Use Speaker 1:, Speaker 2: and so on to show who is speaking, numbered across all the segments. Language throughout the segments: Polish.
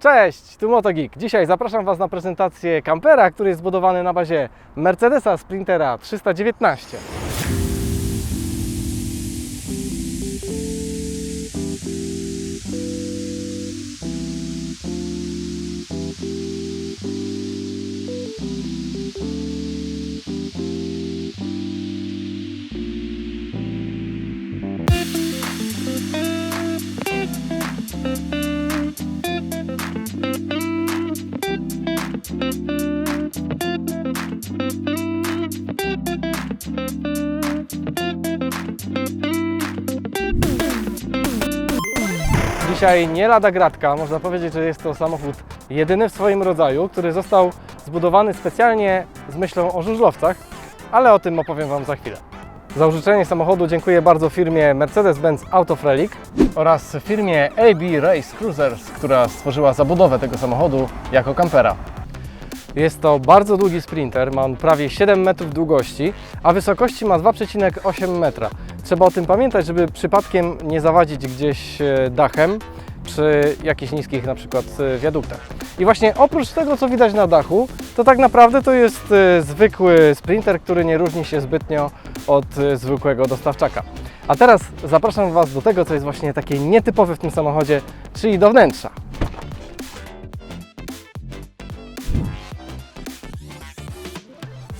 Speaker 1: Cześć, tu MotoGeek. Dzisiaj zapraszam Was na prezentację kampera, który jest zbudowany na bazie Mercedesa Sprintera 319. Dzisiaj nie lada gratka, można powiedzieć, że jest to samochód jedyny w swoim rodzaju, który został zbudowany specjalnie z myślą o żużlowcach, ale o tym opowiem Wam za chwilę. Za użyczenie samochodu dziękuję bardzo firmie Mercedes-Benz Autofrelik oraz firmie AB Race Cruisers, która stworzyła zabudowę tego samochodu jako kampera. Jest to bardzo długi sprinter, ma on prawie 7 metrów długości, a wysokości ma 2,8 metra. Trzeba o tym pamiętać, żeby przypadkiem nie zawadzić gdzieś e, dachem przy jakichś niskich na przykład e, wiaduktach. I właśnie oprócz tego, co widać na dachu, to tak naprawdę to jest e, zwykły sprinter, który nie różni się zbytnio od zwykłego dostawczaka. A teraz zapraszam Was do tego, co jest właśnie takie nietypowe w tym samochodzie, czyli do wnętrza.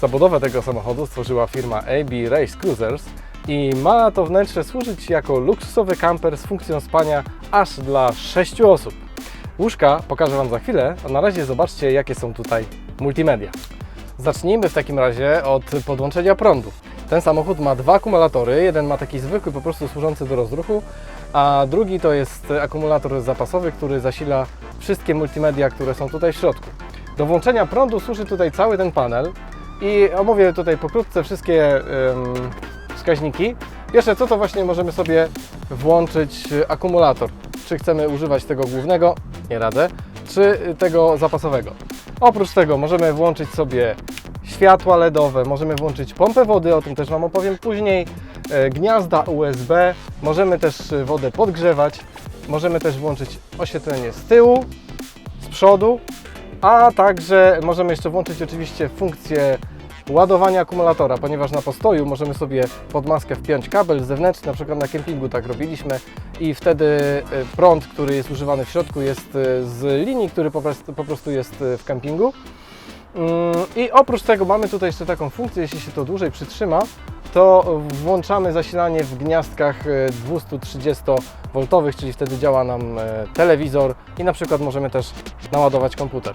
Speaker 1: Zabudowę tego samochodu stworzyła firma AB Race Cruisers i ma to wnętrze służyć jako luksusowy kamper z funkcją spania aż dla 6 osób. Łóżka pokażę Wam za chwilę, a na razie zobaczcie jakie są tutaj multimedia. Zacznijmy w takim razie od podłączenia prądu. Ten samochód ma dwa akumulatory, jeden ma taki zwykły, po prostu służący do rozruchu, a drugi to jest akumulator zapasowy, który zasila wszystkie multimedia, które są tutaj w środku. Do włączenia prądu służy tutaj cały ten panel i omówię tutaj pokrótce wszystkie wskaźniki. Pierwsze co to właśnie możemy sobie włączyć y, akumulator. Czy chcemy używać tego głównego, nie radę, czy tego zapasowego. Oprócz tego możemy włączyć sobie światła LEDowe, możemy włączyć pompę wody, o tym też Wam opowiem później, e, gniazda USB, możemy też wodę podgrzewać, możemy też włączyć oświetlenie z tyłu, z przodu, a także możemy jeszcze włączyć oczywiście funkcję ładowania akumulatora, ponieważ na postoju możemy sobie pod maskę wpiąć kabel zewnętrzny, na przykład na kempingu tak robiliśmy i wtedy e, prąd, który jest używany w środku jest e, z linii, który po prostu, jest e, w kempingu. Mm, I oprócz tego mamy tutaj jeszcze taką funkcję, jeśli się to dłużej przytrzyma, to włączamy zasilanie w gniazdkach e, 230V, czyli wtedy działa nam telewizor i na przykład możemy też naładować komputer.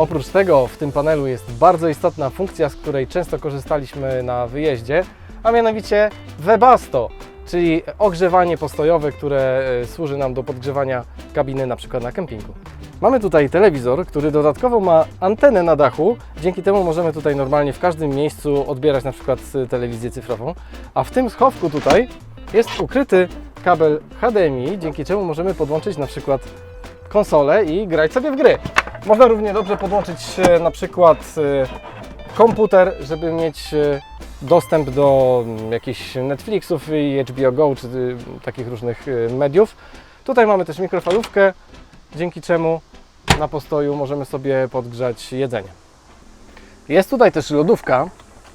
Speaker 1: Oprócz tego w tym panelu jest bardzo istotna funkcja, z której często korzystaliśmy na wyjeździe, a mianowicie Webasto, czyli ogrzewanie postojowe, które e, służy nam do podgrzewania kabiny na przykład na kempingu. Mamy tutaj telewizor, który dodatkowo ma antenę na dachu. Dzięki temu możemy tutaj normalnie w każdym miejscu odbierać na przykład y, telewizję cyfrową. A w tym schowku tutaj jest ukryty kabel HDMI, dzięki czemu możemy podłączyć na przykład konsolę i grać sobie w gry. Można równie dobrze podłączyć e, na przykład e, komputer, żeby mieć e, dostęp do mm, jakichś Netflixów i HBO Go, czy y, takich różnych mediów. Tutaj mamy też mikrofalówkę, dzięki czemu na postoju możemy sobie podgrzać jedzenie. Jest tutaj też lodówka,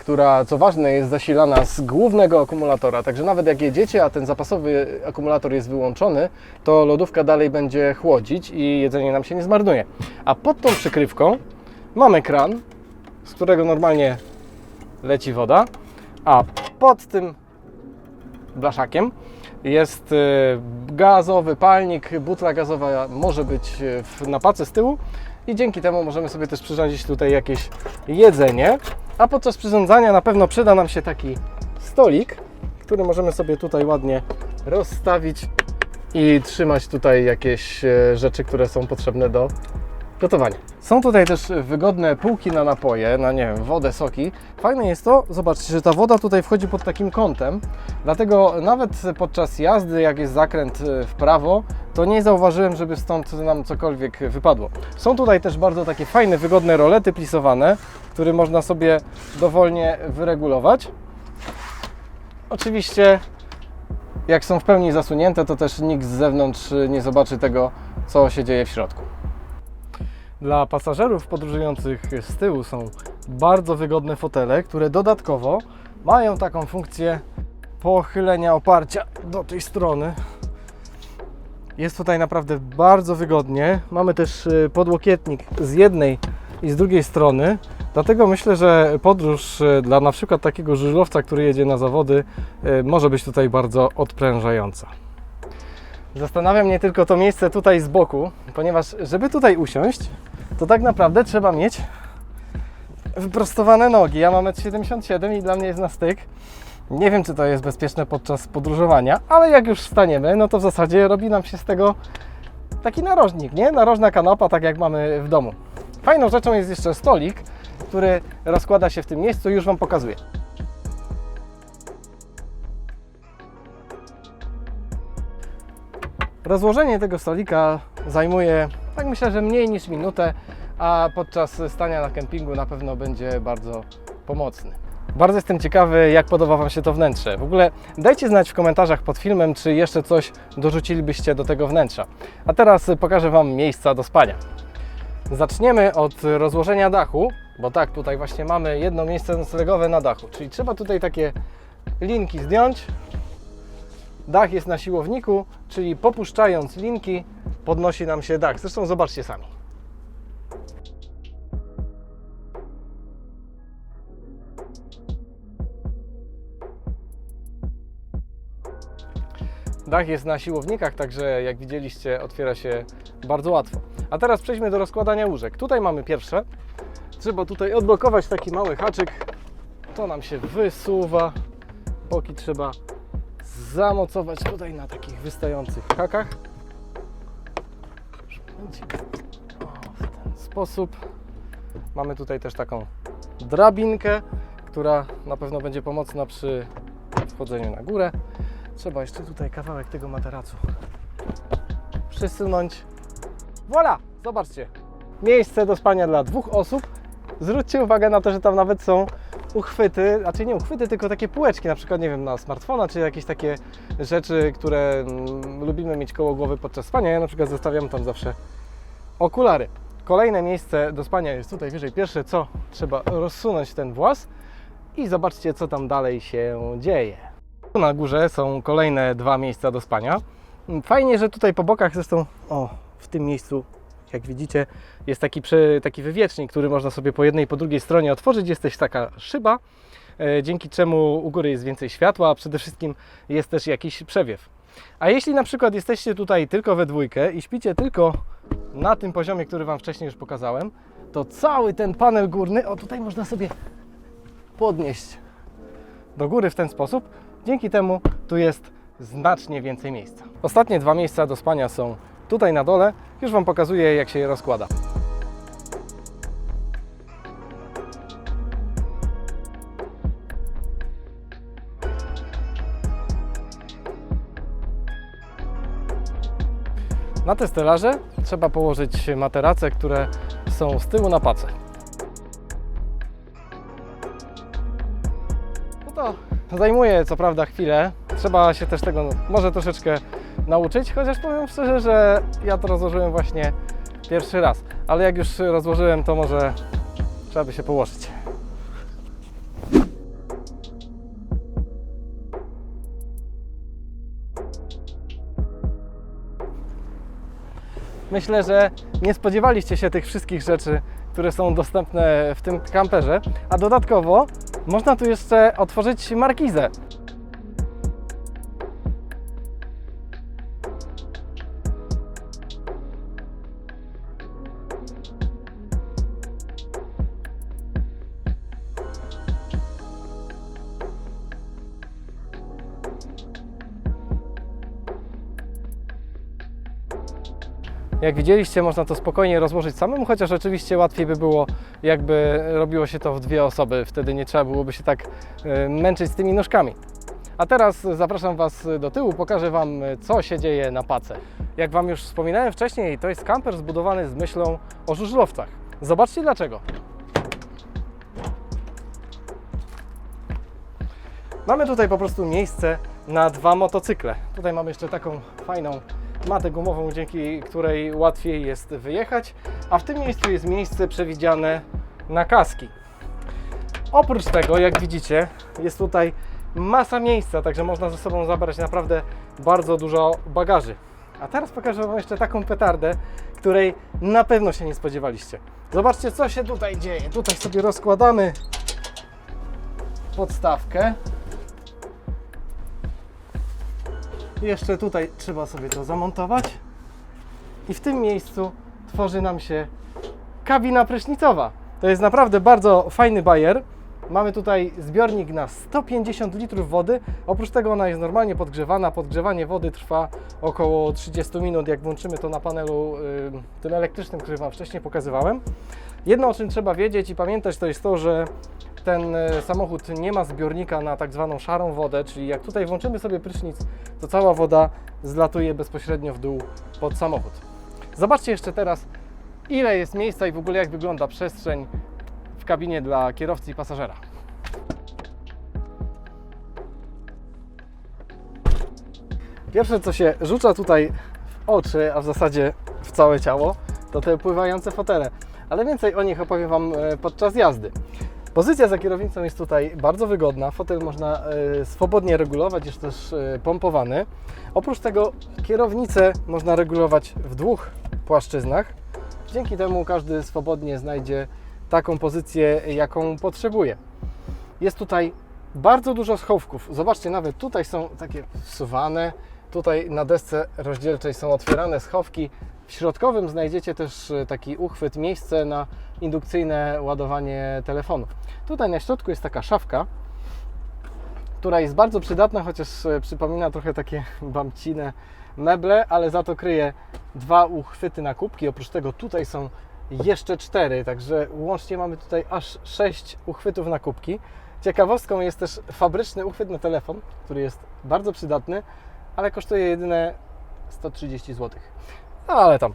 Speaker 1: która co ważne jest zasilana z głównego akumulatora, także nawet jak jedziecie, a ten zapasowy akumulator jest wyłączony, to lodówka dalej będzie chłodzić i jedzenie nam się nie zmarnuje. A pod tą przykrywką mamy kran, z którego normalnie leci woda, a pod tym blaszakiem jest e, gazowy palnik, butla gazowa może być e, w napace z tyłu i dzięki temu możemy sobie też przyrządzić tutaj jakieś jedzenie. A podczas przyrządzania na pewno przyda nam się taki stolik, który możemy sobie tutaj ładnie rozstawić i trzymać tutaj jakieś e, rzeczy, które są potrzebne do gotowania. Są tutaj też wygodne półki na napoje, na nie wiem, wodę, soki. Fajne jest to, zobaczcie, że ta woda tutaj wchodzi pod takim kątem, dlatego nawet podczas jazdy, jak jest zakręt e, w prawo, to nie zauważyłem, żeby stąd nam cokolwiek wypadło. Są tutaj też bardzo takie fajne, wygodne rolety plisowane, które można sobie dowolnie wyregulować. Oczywiście jak są w pełni zasunięte, to też nikt z zewnątrz nie zobaczy tego, co się dzieje w środku. Dla pasażerów podróżujących z tyłu są bardzo wygodne fotele, które dodatkowo mają taką funkcję pochylenia oparcia do tej strony. Jest tutaj naprawdę bardzo wygodnie. Mamy też y, podłokietnik z jednej i z drugiej strony. Dlatego myślę, że podróż y, dla na przykład takiego żużlowca, który jedzie na zawody, y, może być tutaj bardzo odprężająca. Zastanawia mnie tylko to miejsce tutaj z boku, ponieważ żeby tutaj usiąść, to tak naprawdę trzeba mieć wyprostowane nogi. Ja mam 1,77 m i dla mnie jest na styk. Nie wiem, czy to jest bezpieczne podczas podróżowania, ale jak już wstaniemy, no to w zasadzie robi nam się z tego taki narożnik, nie? Narożna kanapa, tak jak mamy w domu. Fajną rzeczą jest jeszcze stolik, który rozkłada się w tym miejscu już Wam pokazuję. Rozłożenie tego stolika zajmuje, tak myślę, że mniej niż minutę, a podczas stania na kempingu na pewno będzie bardzo pomocny. Bardzo jestem ciekawy, jak podoba Wam się to wnętrze. W ogóle dajcie znać w komentarzach pod filmem, czy jeszcze coś dorzucilibyście do tego wnętrza. A teraz pokażę Wam miejsca do spania. Zaczniemy od rozłożenia dachu, bo tak, tutaj właśnie mamy jedno miejsce noclegowe na dachu, czyli trzeba tutaj takie linki zdjąć. Dach jest na siłowniku, czyli popuszczając linki podnosi nam się dach. Zresztą zobaczcie sami. Dach jest na siłownikach, także jak widzieliście, otwiera się bardzo łatwo. A teraz przejdźmy do rozkładania łóżek. Tutaj mamy pierwsze. Trzeba tutaj odblokować taki mały haczyk. To nam się wysuwa. Boki trzeba zamocować tutaj na takich wystających hakach. W ten sposób. Mamy tutaj też taką drabinkę, która na pewno będzie pomocna przy wchodzeniu na górę. Trzeba jeszcze tutaj kawałek tego materacu przysunąć. Voilà! Zobaczcie. Miejsce do spania dla dwóch osób. Zwróćcie uwagę na to, że tam nawet są uchwyty, znaczy nie uchwyty, tylko takie półeczki, na przykład, nie wiem, na smartfona, czy jakieś takie rzeczy, które mm, lubimy mieć koło głowy podczas spania. Ja na przykład zostawiam tam zawsze okulary. Kolejne miejsce do spania jest tutaj wyżej. Pierwsze co, trzeba rozsunąć ten włas i zobaczcie, co tam dalej się dzieje. Tu na górze są kolejne dwa miejsca do spania. Fajnie, że tutaj po bokach zresztą, o, w tym miejscu, jak widzicie, jest taki, przy, taki wywiecznik, który można sobie po jednej i po drugiej stronie otworzyć. Jest też taka szyba, e, dzięki czemu u góry jest więcej światła, a przede wszystkim jest też jakiś przewiew. A jeśli na przykład jesteście tutaj tylko we dwójkę i śpicie tylko na tym poziomie, który Wam wcześniej już pokazałem, to cały ten panel górny, o tutaj można sobie podnieść do góry w ten sposób. Dzięki temu tu jest znacznie więcej miejsca. Ostatnie dwa miejsca do spania są tutaj na dole. Już Wam pokazuję, jak się je rozkłada. Na te stelaże trzeba położyć materace, które są z tyłu na pace. No to zajmuje co prawda chwilę. Trzeba się też tego może troszeczkę nauczyć, chociaż powiem szczerze, że ja to rozłożyłem właśnie pierwszy raz. Ale jak już rozłożyłem, to może trzeba by się położyć. Myślę, że nie spodziewaliście się tych wszystkich rzeczy, które są dostępne w tym kamperze, a dodatkowo można tu jeszcze otworzyć markizę. Jak widzieliście, można to spokojnie rozłożyć samemu, chociaż oczywiście łatwiej by było, jakby robiło się to w dwie osoby. Wtedy nie trzeba byłoby się tak e, męczyć z tymi nóżkami. A teraz zapraszam Was do tyłu, pokażę Wam, co się dzieje na pace. Jak Wam już wspominałem wcześniej, to jest kamper zbudowany z myślą o żużlowcach. Zobaczcie dlaczego. Mamy tutaj po prostu miejsce na dwa motocykle. Tutaj mamy jeszcze taką fajną matę gumową, dzięki której łatwiej jest wyjechać, a w tym miejscu jest miejsce przewidziane na kaski. Oprócz tego, jak widzicie, jest tutaj masa miejsca, także można ze sobą zabrać naprawdę bardzo dużo bagaży. A teraz pokażę Wam jeszcze taką petardę, której na pewno się nie spodziewaliście. Zobaczcie, co się tutaj dzieje. Tutaj sobie rozkładamy podstawkę. Jeszcze tutaj trzeba sobie to zamontować. I w tym miejscu tworzy nam się kabina prysznicowa. To jest naprawdę bardzo fajny bajer. Mamy tutaj zbiornik na 150 litrów wody. Oprócz tego ona jest normalnie podgrzewana. Podgrzewanie wody trwa około 30 minut, jak włączymy to na panelu tym elektrycznym, który Wam wcześniej pokazywałem. Jedno o czym trzeba wiedzieć i pamiętać to jest to, że ten y, samochód nie ma zbiornika na tak zwaną szarą wodę, czyli jak tutaj włączymy sobie prysznic, to cała woda zlatuje bezpośrednio w dół pod samochód. Zobaczcie jeszcze teraz, ile jest miejsca i w ogóle jak wygląda przestrzeń w kabinie dla kierowcy i pasażera. Pierwsze, co się rzuca tutaj w oczy, a w zasadzie w całe ciało, to te pływające fotele. Ale więcej o nich opowiem Wam e, podczas jazdy. Pozycja za kierownicą jest tutaj bardzo wygodna. Fotel można e, swobodnie regulować, jest też e, pompowany. Oprócz tego kierownicę można regulować w dwóch płaszczyznach. Dzięki temu każdy swobodnie znajdzie taką pozycję, jaką potrzebuje. Jest tutaj bardzo dużo schowków. Zobaczcie, nawet tutaj są takie wsuwane. Tutaj na desce rozdzielczej są otwierane schowki. W środkowym znajdziecie też e, taki uchwyt, miejsce na indukcyjne ładowanie telefonu. Tutaj na środku jest taka szafka, która jest bardzo przydatna, chociaż e, przypomina trochę takie bamcine meble, ale za to kryje dwa uchwyty na kubki. Oprócz tego tutaj są jeszcze cztery, także łącznie mamy tutaj aż sześć uchwytów na kubki. Ciekawostką jest też fabryczny uchwyt na telefon, który jest bardzo przydatny, ale kosztuje jedyne 130 zł. No ale tam.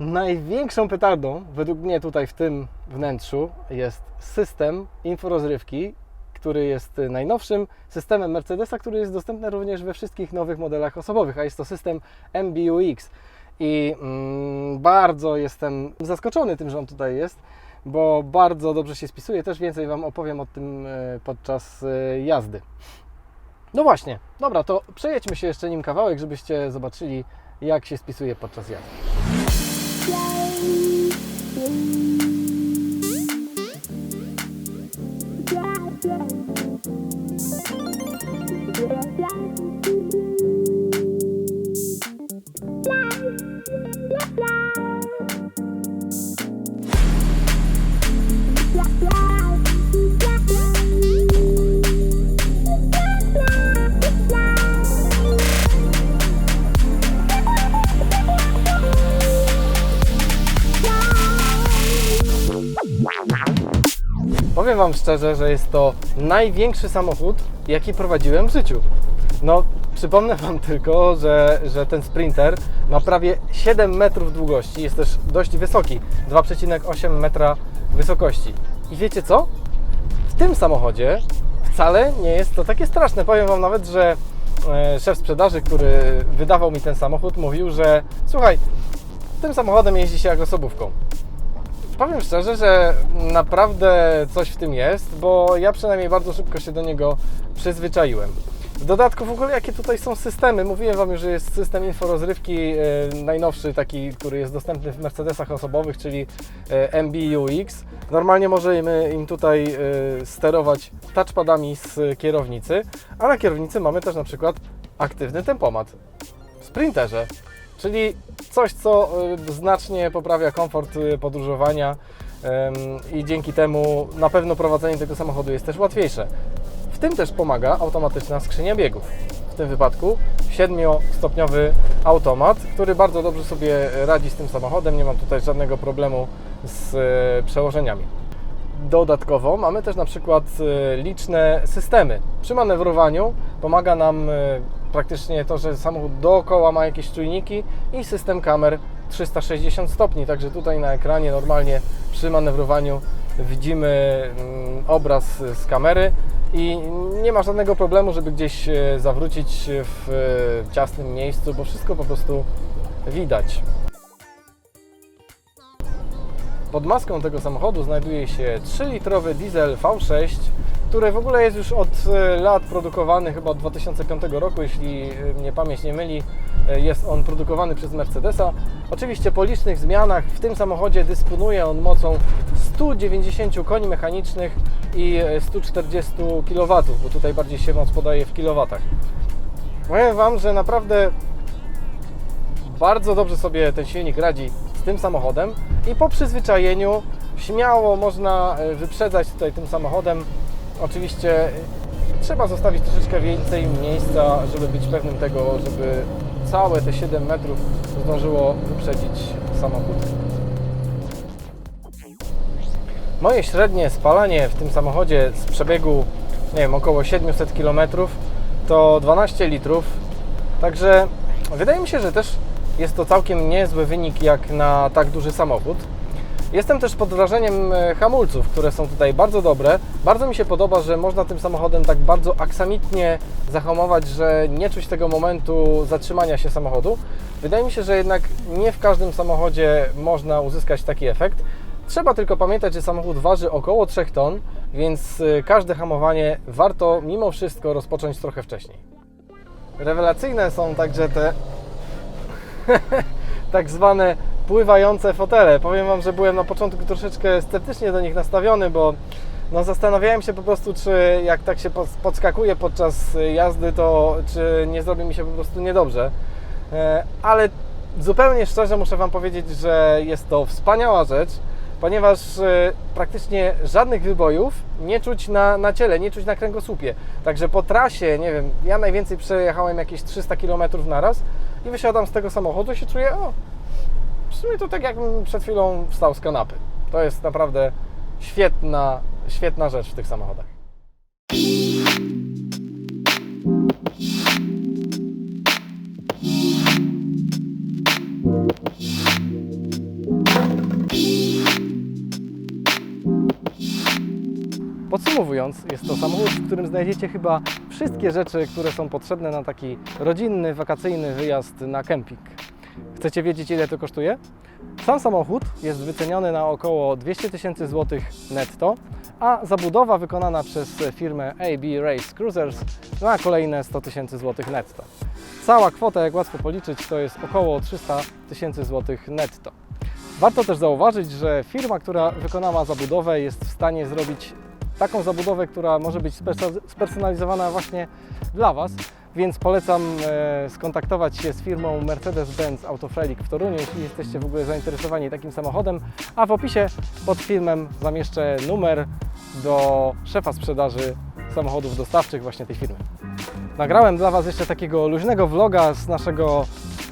Speaker 1: Największą petardą, według mnie tutaj w tym wnętrzu, jest system inforozrywki, który jest najnowszym systemem Mercedesa, który jest dostępny również we wszystkich nowych modelach osobowych, a jest to system MBUX. I mm, bardzo jestem zaskoczony tym, że on tutaj jest, bo bardzo dobrze się spisuje. Też więcej Wam opowiem o tym e, podczas e, jazdy. No właśnie, dobra, to przejedźmy się jeszcze nim kawałek, żebyście zobaczyli, jak się spisuje podczas jazdy. Powiem Wam szczerze, że jest to największy samochód, jaki prowadziłem w życiu. No, przypomnę Wam tylko, że, że ten Sprinter ma prawie 7 metrów długości, jest też dość wysoki, 2,8 metra wysokości. I wiecie co? W tym samochodzie wcale nie jest to takie straszne. Powiem Wam nawet, że e, szef sprzedaży, który wydawał mi ten samochód, mówił, że słuchaj, tym samochodem jeździ się jak osobówką. Powiem szczerze, że naprawdę coś w tym jest, bo ja przynajmniej bardzo szybko się do niego przyzwyczaiłem. W dodatku w ogóle jakie tutaj są systemy. Mówiłem Wam już, że jest system inforozrywki e, najnowszy, taki, który jest dostępny w Mercedesach osobowych, czyli e, MBUX. Normalnie możemy im tutaj e, sterować touchpadami z kierownicy, a na kierownicy mamy też na przykład aktywny tempomat w Sprinterze. Czyli coś, co y, znacznie poprawia komfort y, podróżowania i dzięki temu na pewno prowadzenie tego samochodu jest też łatwiejsze. W tym też pomaga automatyczna skrzynia biegów. W tym wypadku 7-stopniowy automat, który bardzo dobrze sobie radzi z tym samochodem. Nie mam tutaj żadnego problemu z y, przełożeniami. Dodatkowo mamy też na przykład y, liczne systemy. Przy manewrowaniu pomaga nam y, praktycznie to, że samochód dookoła ma jakieś czujniki i system kamer 360 stopni. Także tutaj na ekranie normalnie przy manewrowaniu widzimy mm, obraz z kamery i nie ma żadnego problemu, żeby gdzieś e, zawrócić w e, ciasnym miejscu, bo wszystko po prostu widać. Pod maską tego samochodu znajduje się 3-litrowy diesel V6, który w ogóle jest już od e, lat produkowany, chyba od 2005 roku, jeśli e, mnie pamięć nie myli. E, Jest on produkowany przez Mercedesa. Oczywiście po licznych zmianach w tym samochodzie dysponuje on mocą 190 koni mechanicznych i e, 140 kW, bo tutaj bardziej się moc podaje w kilowatach. Powiem Wam, że naprawdę bardzo dobrze sobie ten silnik radzi z tym samochodem i po przyzwyczajeniu śmiało można wyprzedzać tutaj tym samochodem. Oczywiście trzeba zostawić troszeczkę więcej miejsca, żeby być pewnym tego, żeby całe te 7 metrów zdążyło wyprzedzić samochód. Moje średnie spalanie w tym samochodzie z przebiegu, nie wiem, około 700 km to 12 litrów. Także wydaje mi się, że też jest to całkiem niezły wynik jak na tak duży samochód. Jestem też pod wrażeniem e, hamulców, które są tutaj bardzo dobre. Bardzo mi się podoba, że można tym samochodem tak bardzo aksamitnie zahamować, że nie czuć tego momentu zatrzymania się samochodu. Wydaje mi się, że jednak nie w każdym samochodzie można uzyskać taki efekt. Trzeba tylko pamiętać, że samochód waży około 3 ton, więc y, każde hamowanie warto mimo wszystko rozpocząć trochę wcześniej. Rewelacyjne są także te tak zwane pływające fotele. Powiem Wam, że byłem na początku troszeczkę sceptycznie do nich nastawiony, bo no, zastanawiałem się po prostu, czy jak tak się pod- podskakuje podczas jazdy, to czy nie zrobi mi się po prostu niedobrze. E, Ale zupełnie szczerze muszę Wam powiedzieć, że jest to wspaniała rzecz, ponieważ e, praktycznie żadnych wybojów nie czuć na, na ciele, nie czuć na kręgosłupie. Także po trasie, nie wiem, ja najwięcej przejechałem jakieś 300 km na raz i wysiadam z tego samochodu i się czuję, o, w sumie to tak jakbym przed chwilą wstał z kanapy. To jest naprawdę świetna, świetna rzecz w tych samochodach. Podsumowując, jest to samochód, w którym znajdziecie chyba wszystkie rzeczy, które są potrzebne na taki rodzinny, wakacyjny wyjazd na kemping. Chcecie wiedzieć, ile to kosztuje? Sam samochód jest wyceniony na około 200 tysięcy złotych netto, a zabudowa wykonana przez firmę AB Race Cruisers na kolejne 100 tysięcy złotych netto. Cała kwota, jak łatwo policzyć, to jest około 300 tysięcy złotych netto. Warto też zauważyć, że firma, która wykonała zabudowę, jest w stanie zrobić taką zabudowę, która może być spersonalizowana właśnie dla Was, więc polecam e, skontaktować się z firmą Mercedes-Benz Autofrelik w Toruniu, jeśli jesteście w ogóle zainteresowani takim samochodem, a w opisie pod filmem zamieszczę numer do szefa sprzedaży samochodów dostawczych właśnie tej firmy. Nagrałem dla Was jeszcze takiego luźnego vloga z naszego,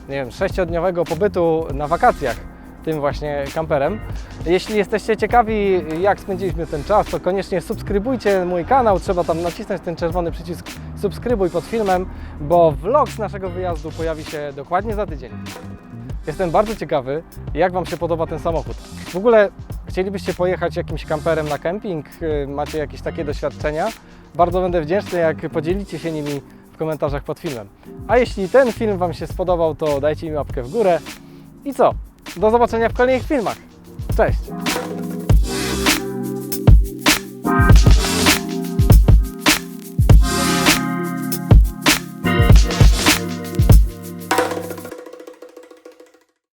Speaker 1: nie wiem, sześciodniowego pobytu na wakacjach tym właśnie kamperem. Jeśli jesteście ciekawi, jak spędziliśmy ten czas, to koniecznie subskrybujcie mój kanał. Trzeba tam nacisnąć ten czerwony przycisk subskrybuj pod filmem, bo vlog z naszego wyjazdu pojawi się dokładnie za tydzień. Jestem bardzo ciekawy, jak Wam się podoba ten samochód. W ogóle chcielibyście pojechać jakimś kamperem na kemping? Y, Macie jakieś takie doświadczenia? Bardzo będę wdzięczny, jak podzielicie się nimi w komentarzach pod filmem. A jeśli ten film Wam się spodobał, to dajcie mi łapkę w górę. I co? Do zobaczenia w kolejnych filmach. Cześć!